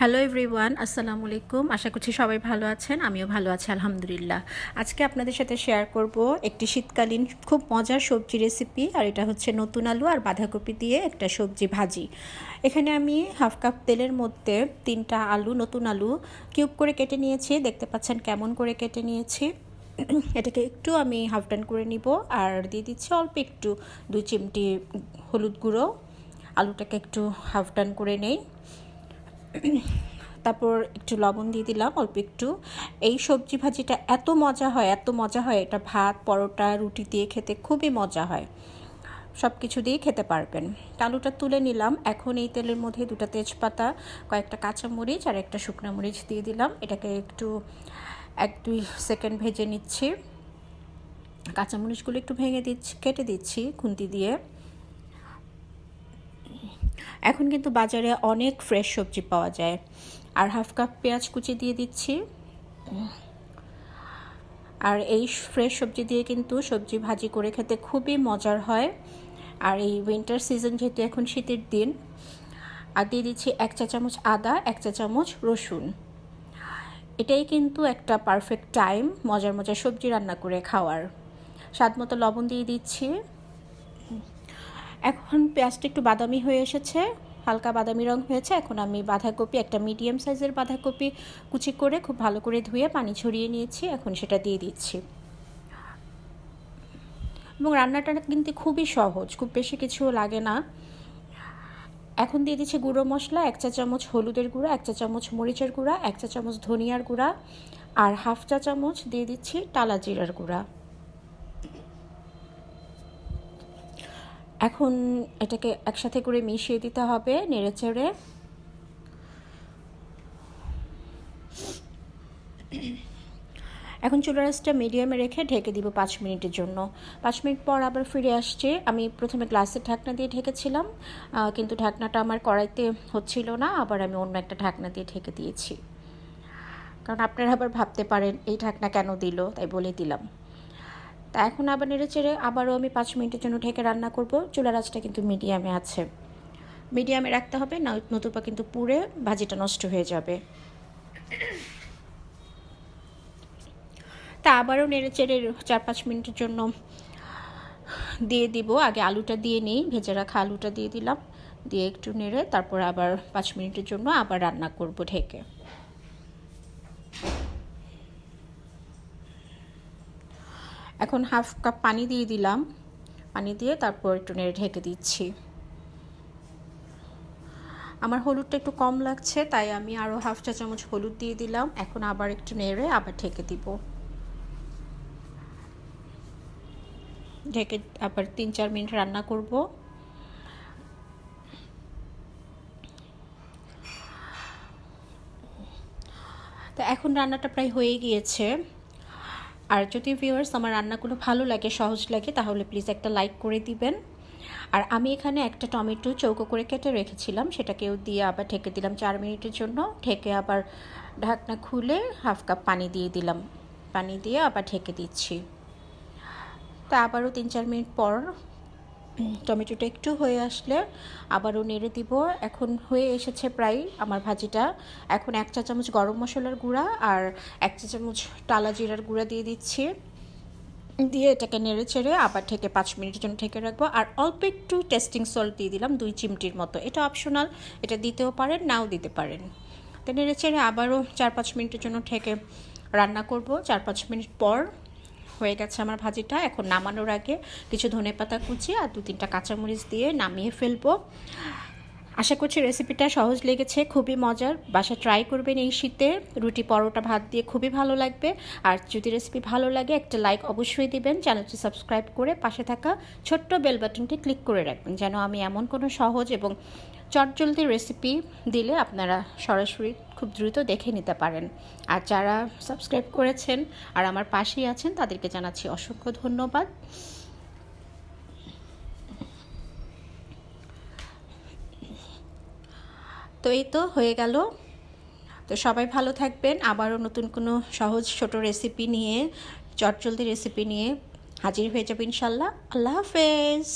Hello everyone আসসালামু আলাইকুম আশা করছি সবাই ভালো আছেন, আমিও ভালো আছি, আলহামদুলিল্লাহ। আজকে আপনাদের সাথে শেয়ার করব একটি শীতকালীন, খুব মজার সবজি রেসিপি আর এটা হচ্ছে নতুন আলু আর বাঁধাকপি দিয়ে একটা সবজি ভাজি। এখানে আমি হাফ কাপ তেলের মধ্যে তিনটা আলু, নতুন আলু কিউব করে কেটে নিয়েছি। দেখতে পাচ্ছেন কেমন করে কেটে নিয়েছি। এটাকে একটু আমি হাফ টান করে নিব, আর দিয়ে দিচ্ছি অল্প একটু দুই চিমটি হলুদ গুঁড়ো। আলুটাকে একটু হাফ টান করে নেই। তারপর একটু লবণ দিয়ে দিলাম, অল্প একটু। এই সবজি ভাজিটা এত মজা হয়, এত মজা হয়, এটা ভাত, পরোটা, রুটি দিয়ে খেতে খুবই মজা হয়। সব কিছু দিয়ে খেতে পারবেন। আলুটা তুলে নিলাম। এখন এই তেলের মধ্যে দুটো তেজপাতা, কয়েকটা কাঁচামরিচ আর একটা শুকনো মরিচ দিয়ে দিলাম। এটাকে একটু এক দুই সেকেন্ড ভেজে নিচ্ছি। কাঁচামরিচগুলো একটু ভেঙে দিচ্ছি, কেটে দিচ্ছি খুন্তি দিয়ে। এখন কিন্তু বাজারে অনেক ফ্রেশ সবজি পাওয়া যায়। আর হাফ কাপ পেঁয়াজ কুচি দিয়ে দিচ্ছি। আর এই ফ্রেশ সবজি দিয়ে কিন্তু সবজি ভাজি করে খেতে খুবই মজার হয়। আর এই উইন্টার সিজন যেহেতু এখন শীতের দিন, আর দিয়ে দিচ্ছি এক চা চামচ আদা, এক চা চামচ রসুন। এটাই কিন্তু একটা পারফেক্ট টাইম মজার মজার সবজি রান্না করে খাওয়ার। স্বাদ মতো লবণ দিয়ে দিচ্ছি। এখন পেঁয়াজটা একটু বাদামি হয়ে এসেছে, হালকা বাদামি রং হয়েছে। এখন আমি বাঁধাকপি, একটা মিডিয়াম সাইজের বাঁধাকপি কুচি করে খুব ভালো করে ধুয়ে পানি ছড়িয়ে নিয়েছি। এখন সেটা দিয়ে দিচ্ছি। এবং রান্নাটা কিন্তু খুবই সহজ, খুব বেশি কিছু লাগে না। এখন দিয়ে দিচ্ছি গুঁড়ো মশলা, এক চা চামচ হলুদের গুঁড়া, এক চা চামচ মরিচের গুঁড়া, এক চা চামচ ধনিয়ার গুঁড়া, আর হাফ চা চামচ দিয়ে দিচ্ছি টালা জিরার গুঁড়া। এখন এটাকে একসাথে করে মিশিয়ে দিতে হবে নেড়ে চেড়ে। এখন চুলা রাসটা মিডিয়ামে রেখে ঢেকে দিব পাঁচ মিনিটের জন্য। পাঁচ মিনিট পর আবার ফিরে আসছে। আমি প্রথমে গ্লাসের ঢাকনা দিয়ে ঢেকেছিলাম। কিন্তু ঢাকনাটা আমার কড়াইতে হচ্ছিল না, আবার আমি অন্য একটা ঢাকনা দিয়ে ঢেকে দিয়েছি। কারণ আপনারা আবার ভাবতে পারেন, এই ঢাকনা কেন দিল? তাই বলে দিলাম। এখন আবার নেড়ে চেড়ে আবারও আমি পাঁচ মিনিটের জন্য ঢেকে রান্না করব। চুলা রাজটা কিন্তু মিডিয়ামে আছে। মিডিয়ামে রাখতে হবে, না, নতুবা কিন্তু পুড়ে ভাজিটা নষ্ট হয়ে যাবে। তা আবারও নেড়ে চেড়ে চার পাঁচ মিনিটের জন্য দিয়ে দিব। আগে আলুটা দিয়ে নিই, ভেজে রাখা আলুটা দিয়ে দিলাম। দিয়ে একটু নেড়ে তারপর আবার পাঁচ মিনিটের জন্য আবার রান্না করব ঢেকে। এখন হাফ কাপ পানি দিয়ে দিলাম। পানি দিয়ে তারপর একটু নেড়ে ঢেকে দিচ্ছি। আমার হলুদটা একটু কম লাগছে, তাই আমি আরও হাফ চা চামচ হলুদ দিয়ে দিলাম। এখন আবার একটু নেড়ে আবার ঢেকে দিব। ঢেকে আবার তিন চার মিনিট রান্না করব। তো এখন রান্নাটা প্রায় হয়ে গিয়েছে। আর যদি ভিউয়ার্স আমার রান্নাগুলো ভালো লাগে, সহজ লাগে, তাহলে প্লিজ একটা লাইক করে দিবেন। আর আমি এখানে একটা টমেটো চৌকো করে কেটে রেখেছিলাম সেটাকেও দিয়ে আবার ঢেকে দিলাম চার মিনিটের জন্য। ঢেকে আবার ঢাকনা খুলে হাফ কাপ পানি দিয়ে দিলাম। পানি দিয়ে আবার ঢেকে দিচ্ছি। তা আবারও তিন চার মিনিট পর টমেটোটা একটু হয়ে আসলে আবারও নেড়ে দিব। এখন হয়ে এসেছে প্রায় আমার ভাজিটা। এখন এক চা চামচ গরম মশলার গুঁড়া আর এক চা চামচ টালা জিরার গুঁড়া দিয়ে দিচ্ছি। দিয়ে এটাকে নেড়ে চেড়ে আবার ঠেকে পাঁচ মিনিটের জন্য ঠেকে রাখব। আর অল্প একটু টেস্টিং সল্ট দিয়ে দিলাম দুই চিমটির মতো। এটা অপশনাল, এটা দিতেও পারেন, নাও দিতে পারেন। তো নেড়ে চেড়ে আবারও চার পাঁচ মিনিটের জন্য ঠেকে রান্না করব। চার পাঁচ মিনিট পর হয়ে গেছে আমার ভাজিটা। এখন নামানোর আগে কিছু ধনে পাতা কুচি আর দু তিনটা কাঁচামরিচ দিয়ে নামিয়ে ফেলব। আশা করছি রেসিপিটা সহজ লেগেছে, খুবই মজার। বাসা ট্রাই করবেন এই শীতে। রুটি, পরোটা, ভাত দিয়ে খুবই ভালো লাগবে। আর যদি রেসিপি ভালো লাগে, একটা লাইক অবশ্যই দিবেন। চ্যানেলটি সাবস্ক্রাইব করে পাশে থাকা ছোট্ট বেল বাটনটি ক্লিক করে রাখবেন, যেন আমি এমন কোনো সহজ এবং চটজলদি রেসিপি দিলে আপনারা সরাসরি খুব দ্রুত দেখে নিতে পারেন। আর যারা সাবস্ক্রাইব করেছেন আর আমার পাশেই আছেন, তাদেরকে জানাচ্ছি অসংখ্য ধন্যবাদ। তো এই তো হয়ে গেল। তো সবাই ভালো থাকবেন। আবারও নতুন কোনো সহজ ছোট রেসিপি নিয়ে, চটজলদি রেসিপি নিয়ে হাজির হয়ে যাবে ইনশাল্লাহ। আল্লাহ হাফেজ।